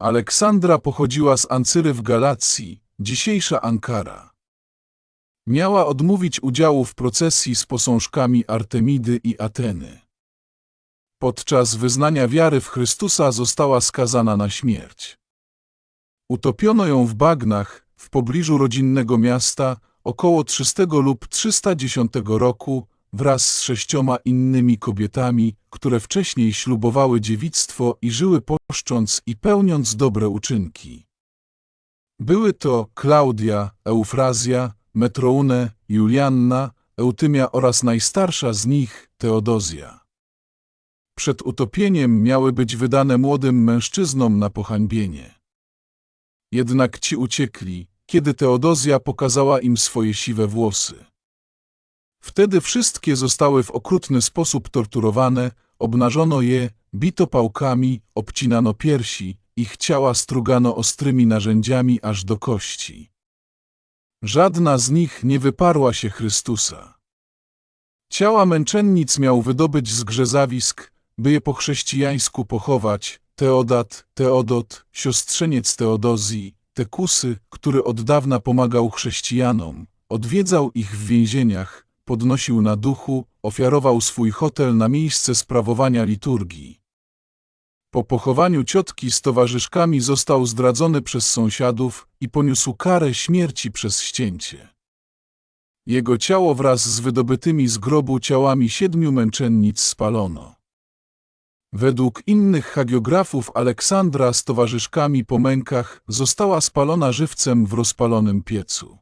Aleksandra pochodziła z Ancyry w Galacji, dzisiejsza Ankara. Miała odmówić udziału w procesji z posążkami Artemidy i Ateny. Podczas wyznania wiary w Chrystusa została skazana na śmierć. Utopiono ją w bagnach w pobliżu rodzinnego miasta około 300 lub 310 roku wraz z sześcioma innymi kobietami, które wcześniej ślubowały dziewictwo i żyły poszcząc i pełniąc dobre uczynki. Były to Klaudia, Eufrazja, Metroune, Julianna, Eutymia oraz najstarsza z nich, Teodozja. Przed utopieniem miały być wydane młodym mężczyznom na pohańbienie. Jednak ci uciekli, kiedy Teodozja pokazała im swoje siwe włosy. Wtedy wszystkie zostały w okrutny sposób torturowane, obnażono je, bito pałkami, obcinano piersi, ich ciała strugano ostrymi narzędziami aż do kości. Żadna z nich nie wyparła się Chrystusa. Ciała męczennic miał wydobyć z grzezawisk, by je po chrześcijańsku pochować, Teodat, Teodot, siostrzeniec Teodozji, Tekusy, który od dawna pomagał chrześcijanom, odwiedzał ich w więzieniach, podnosił na duchu, ofiarował swój hotel na miejsce sprawowania liturgii. Po pochowaniu ciotki z towarzyszkami został zdradzony przez sąsiadów i poniósł karę śmierci przez ścięcie. Jego ciało wraz z wydobytymi z grobu ciałami siedmiu męczennic spalono. Według innych hagiografów Aleksandra z towarzyszkami po mękach została spalona żywcem w rozpalonym piecu.